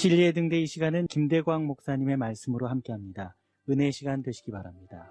진리의 등대 이 시간은 김대광 목사님의 말씀으로 함께합니다. 은혜 시간 되시기 바랍니다.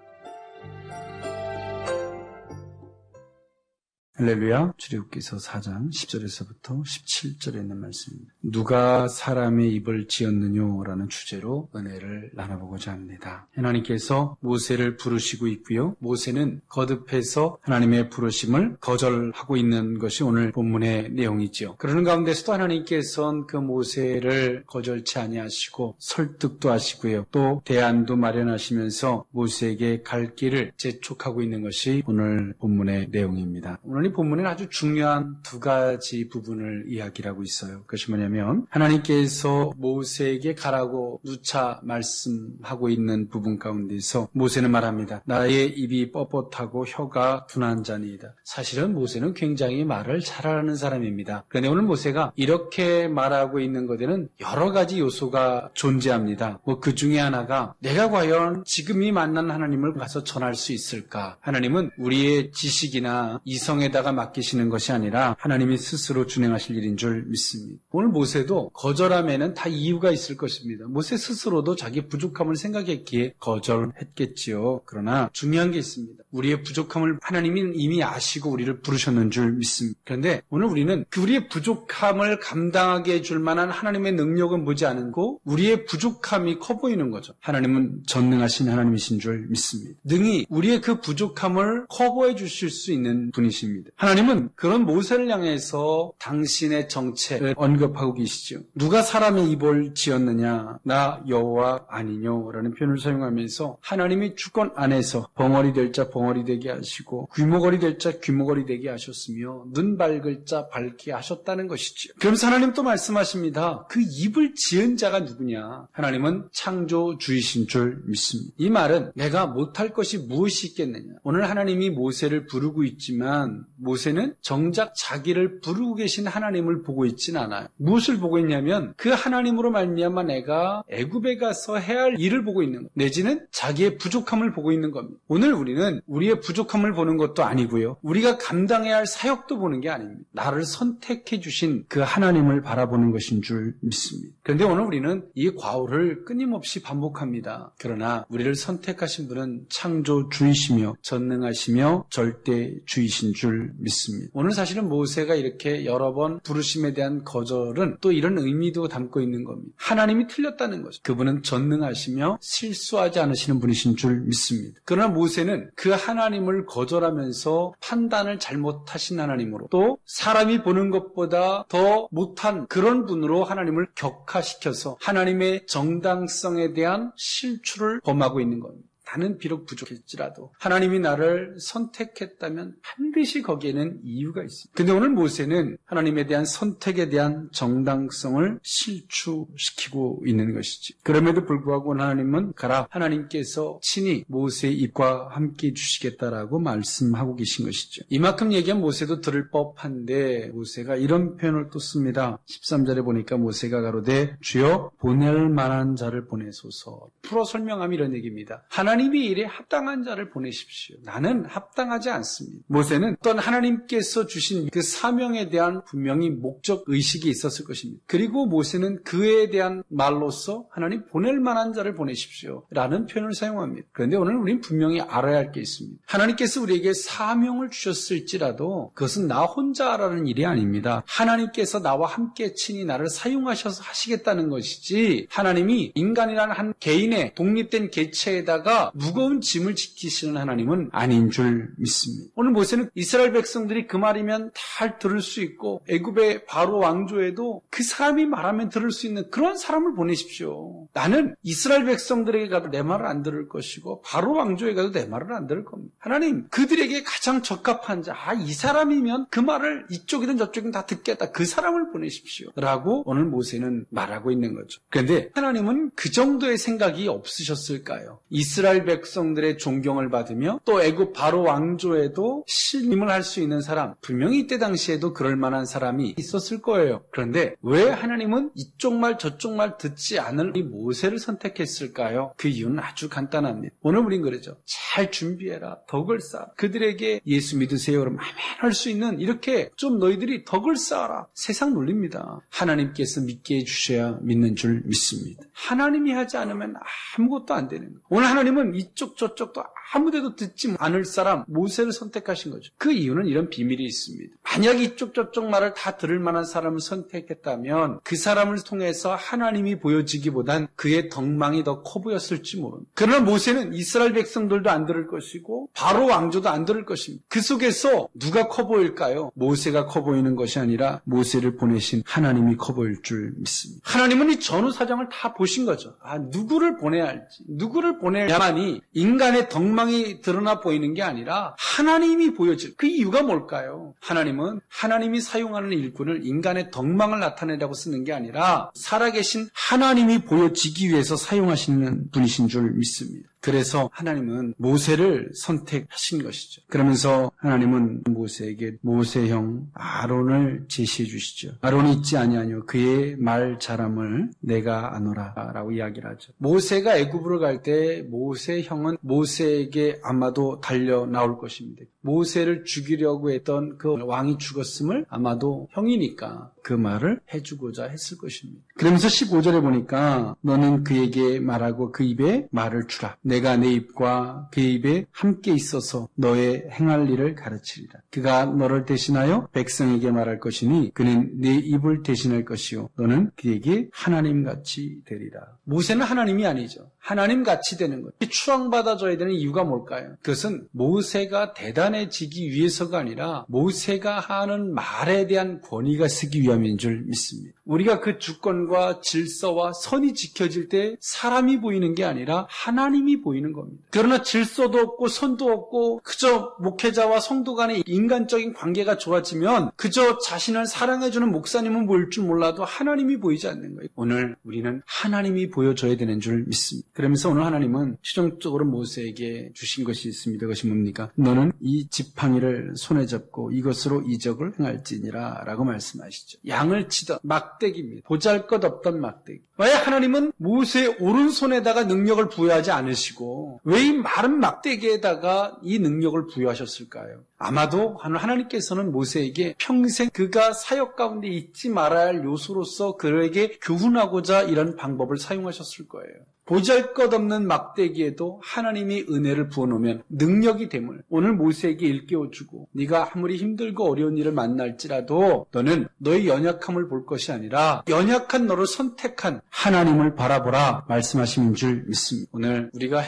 할렐루야 출애굽기서 4장 10절에서부터 17절에 있는 말씀입니다. 누가 사람의 입을 지었느냐라는 주제로 은혜를 나눠보고자 합니다. 하나님께서 모세를 부르시고 있고요. 모세는 거듭해서 하나님의 부르심을 거절하고 있는 것이 오늘 본문의 내용이죠. 그러는 가운데서도 하나님께서는 그 모세를 거절치 아니하시고 설득도 하시고요. 또 대안도 마련하시면서 모세에게 갈 길을 재촉하고 있는 것이 오늘 본문의 내용입니다. 오늘 이 본문에는 아주 중요한 두 가지 부분을 이야기하고 있어요. 그것이 뭐냐면 하나님께서 모세에게 가라고 누차 말씀하고 있는 부분 가운데서 모세는 말합니다. 나의 입이 뻣뻣하고 혀가 둔한 자니이다. 사실은 모세는 굉장히 말을 잘하는 사람입니다. 그런데 오늘 모세가 이렇게 말하고 있는 것에는 여러 가지 요소가 존재합니다. 뭐 그 중에 하나가 내가 과연 지금 이 만난 하나님을 가서 전할 수 있을까? 하나님은 우리의 지식이나 이성에다 자가 맡기시는 것이 아니라 하나님이 스스로 준행하실 일인 줄 믿습니다. 오늘 모세도 거절함에는 다 이유가 있을 것입니다. 모세 스스로도 자기 부족함을 생각했기에 거절했겠지요. 그러나 중요한 게 있습니다. 우리의 부족함을 하나님이 이미 아시고 우리를 부르셨는 줄 믿습니다. 그런데 오늘 우리는 그 우리의 부족함을 감당하게 해줄 만한 하나님의 능력은 보지 않고 우리의 부족함이 커 보이는 거죠. 하나님은 전능하신 하나님이신 줄 믿습니다. 능히 우리의 그 부족함을 커버해 주실 수 있는 분이십니다. 하나님은 그런 모세를 향해서 당신의 정체를 언급하고 계시죠. 누가 사람의 입을 지었느냐? 나 여호와 아니뇨라는 표현을 사용하면서 하나님이 주권 안에서 벙어리 될 자 벙어리 되게 하시고 귀머거리 될 자 귀머거리 되게 하셨으며 눈 밝을 자 밝게 하셨다는 것이죠. 그러면서 하나님 또 말씀하십니다. 그 입을 지은 자가 누구냐? 하나님은 창조주이신 줄 믿습니다. 이 말은 내가 못할 것이 무엇이 있겠느냐? 오늘 하나님이 모세를 부르고 있지만 모세는 정작 자기를 부르고 계신 하나님을 보고 있진 않아요. 무엇을 보고 있냐면 그 하나님으로 말미암아 내가 애굽에 가서 해야 할 일을 보고 있는 것. 내지는 자기의 부족함을 보고 있는 겁니다. 오늘 우리는 우리의 부족함을 보는 것도 아니고요. 우리가 감당해야 할 사역도 보는 게 아닙니다. 나를 선택해 주신 그 하나님을 바라보는 것인 줄 믿습니다. 그런데 오늘 우리는 이 과오를 끊임없이 반복합니다. 그러나 우리를 선택하신 분은 창조주이시며 전능하시며 절대주이신 줄 믿습니다. 오늘 사실은 모세가 이렇게 여러 번 부르심에 대한 거절은 또 이런 의미도 담고 있는 겁니다. 하나님이 틀렸다는 거죠. 그분은 전능하시며 실수하지 않으시는 분이신 줄 믿습니다. 그러나 모세는 그 하나님을 거절하면서 판단을 잘못하신 하나님으로 또 사람이 보는 것보다 더 못한 그런 분으로 하나님을 격화시켜서 하나님의 정당성에 대한 실추를 범하고 있는 겁니다. 나는 비록 부족했지라도 하나님이 나를 선택했다면 반드시 거기에는 이유가 있습니다. 근데 오늘 모세는 하나님에 대한 선택에 대한 정당성을 실추시키고 있는 것이지. 그럼에도 불구하고 하나님은 가라 하나님께서 친히 모세의 입과 함께 주시겠다라고 말씀하고 계신 것이죠. 이만큼 얘기한 모세도 들을 법한데 모세가 이런 표현을 또 씁니다. 13절에 보니까 모세가 가로되 주여 보낼 만한 자를 보내소서. 풀어 설명하면 이런 얘기입니다. 하나님 이 일에 합당한 자를 보내십시오. 나는 합당하지 않습니다. 모세는 어떤 하나님께서 주신 그 사명에 대한 분명히 목적 의식이 있었을 것입니다. 그리고 모세는 그에 대한 말로서 하나님 보낼 만한 자를 보내십시오. 라는 표현을 사용합니다. 그런데 오늘 우리는 분명히 알아야 할 게 있습니다. 하나님께서 우리에게 사명을 주셨을지라도 그것은 나 혼자라는 일이 아닙니다. 하나님께서 나와 함께 친히 나를 사용하셔서 하시겠다는 것이지 하나님이 인간이라는 한 개인의 독립된 개체에다가 무거운 짐을 지키시는 하나님은 아닌 줄 믿습니다. 오늘 모세는 이스라엘 백성들이 그 말이면 잘 들을 수 있고 애굽의 바로 왕조에도 그 사람이 말하면 들을 수 있는 그런 사람을 보내십시오. 나는 이스라엘 백성들에게 가도 내 말을 안 들을 것이고 바로 왕조에 가도 내 말을 안 들을 겁니다. 하나님 그들에게 가장 적합한 자, 아, 이 사람이면 그 말을 이쪽이든 저쪽이든 다 듣겠다. 그 사람을 보내십시오. 라고 오늘 모세는 말하고 있는 거죠. 그런데 하나님은 그 정도의 생각이 없으셨을까요? 이스라엘 이스라엘 백성들의 존경을 받으며 또 애굽 바로 왕조에도 신임을 할 수 있는 사람 분명히 이때 당시에도 그럴 만한 사람이 있었을 거예요. 그런데 왜 하나님은 이쪽 말 저쪽 말 듣지 않을 이 모세를 선택했을까요? 그 이유는 아주 간단합니다. 오늘 우린 그러죠. 잘 준비해라. 덕을 쌓아. 그들에게 예수 믿으세요로 아멘 할 수 있는 이렇게 좀 너희들이 덕을 쌓아라. 세상 놀립니다. 하나님께서 믿게 해주셔야 믿는 줄 믿습니다. 하나님이 하지 않으면 아무것도 안 되는 거예요. 오늘 하나님은 이쪽 저쪽도 아무데도 듣지 않을 사람 모세를 선택하신 거죠. 그 이유는 이런 비밀이 있습니다. 만약 이쪽 저쪽 말을 다 들을 만한 사람을 선택했다면 그 사람을 통해서 하나님이 보여지기보단 그의 덕망이 더 커 보였을지 모릅니다. 그러나 모세는 이스라엘 백성들도 안 들을 것이고 바로 왕조도 안 들을 것입니다. 그 속에서 누가 커 보일까요? 모세가 커 보이는 것이 아니라 모세를 보내신 하나님이 커 보일 줄 믿습니다. 하나님은 이 전후 사정을 다 보신 거죠. 아, 누구를 보내야 할지, 누구를 보내야만 이 인간의 덕망이 드러나 보이는 게 아니라 하나님이 보여질 그 이유가 뭘까요? 하나님은 하나님이 사용하는 일꾼을 인간의 덕망을 나타내라고 쓰는 게 아니라 살아계신 하나님이 보여지기 위해서 사용하시는 분이신 줄 믿습니다. 그래서 하나님은 모세를 선택하신 것이죠. 그러면서 하나님은 모세에게 모세형 아론을 제시해 주시죠. 아론이 있지 아니하뇨 그의 말 잘함을 내가 아노라라고 이야기를 하죠. 모세가 애굽으로 갈 때 모세 형은 모세에게 아마도 달려 나올 것입니다. 모세를 죽이려고 했던 그 왕이 죽었음을 아마도 형이니까 그 말을 해주고자 했을 것입니다. 그러면서 15절에 보니까 너는 그에게 말하고 그 입에 말을 주라. 내가 내 입과 그의 입에 함께 있어서 너의 행할 일을 가르치리라. 그가 너를 대신하여 백성에게 말할 것이니 그는 내 입을 대신할 것이요. 너는 그에게 하나님 같이 되리라. 모세는 하나님이 아니죠. 하나님 같이 되는 것. 추앙받아줘야 되는 이유가 뭘까요? 그것은 모세가 대단 해지기 위해서가 아니라 모세가 하는 말에 대한 권위가 쓰기 위함인 줄 믿습니다. 우리가 그 주권과 질서와 선이 지켜질 때 사람이 보이는 게 아니라 하나님이 보이는 겁니다. 그러나 질서도 없고 선도 없고 그저 목회자와 성도 간의 인간적인 관계가 좋아지면 그저 자신을 사랑해주는 목사님은 보일 줄 몰라도 하나님이 보이지 않는 거예요. 오늘 우리는 하나님이 보여줘야 되는 줄 믿습니다. 그러면서 오늘 하나님은 최종적으로 모세에게 주신 것이 있습니다. 그것이 뭡니까? 너는 이 지팡이를 손에 잡고 이것으로 이적을 행할지니라 라고 말씀하시죠. 양을 치던 막대기입니다. 보잘 것 없던 막대기. 왜 하나님은 모세의 오른손에다가 능력을 부여하지 않으시고 왜 이 마른 막대기에다가 이 능력을 부여하셨을까요? 아마도 하나님께서는 모세에게 평생 그가 사역 가운데 잊지 말아야 할 요소로서 그에게 교훈하고자 이런 방법을 사용하셨을 거예요. 보잘 것 없는 막대기에도 하나님이 은혜를 부어놓으면 능력이 됨을 오늘 모세에게 일깨워주고 네가 아무리 힘들고 어려운 일을 만날지라도 너는 너의 연약함을 볼 것이 아니라 연약한 너를 선택한 하나님을 바라보라 말씀하시는 줄 믿습니다. 오늘 우리가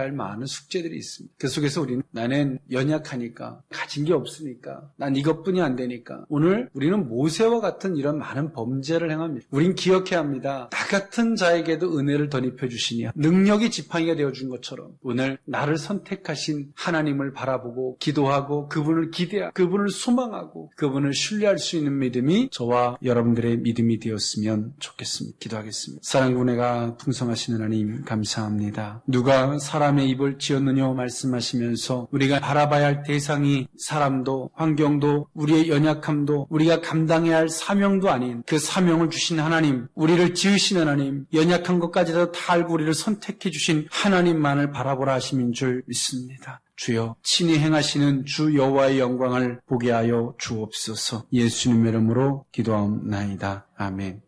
할 많은 숙제들이 있습니다. 그 속에서 우리는 나는 연약하니까 가진 게 없으니까 난 이것뿐이 안 되니까 오늘 우리는 모세와 같은 이런 많은 범죄를 행합니다. 우린 기억해야 합니다. 나 같은 자에게도 은혜를 덧입혀 주시 주시니 능력이 지팡이가 되어 준 것처럼 오늘 나를 선택하신 하나님을 바라보고 기도하고 그분을 기대하고 그분을 소망하고 그분을 신뢰할 수 있는 믿음이 저와 여러분들의 믿음이 되었으면 좋겠습니다. 기도하겠습니다. 사랑과 은혜가 풍성하신 하나님 감사합니다. 누가 사람의 입을 지었느냐 말씀하시면서 우리가 바라봐야 할 대상 이 사람도 환경도 우리의 연약함도 우리가 감당해야 할 사명도 아닌 그 사명을 주신 하나님 우리를 지으신 하나님 연약한 것까지도 다 알고 우리를 선택해 주신 하나님만을 바라보라 하심인 줄 믿습니다. 주여 친히 행하시는 주 여호와의 영광을 보게 하여 주옵소서. 예수님의 이름으로 기도하옵나이다. 아멘.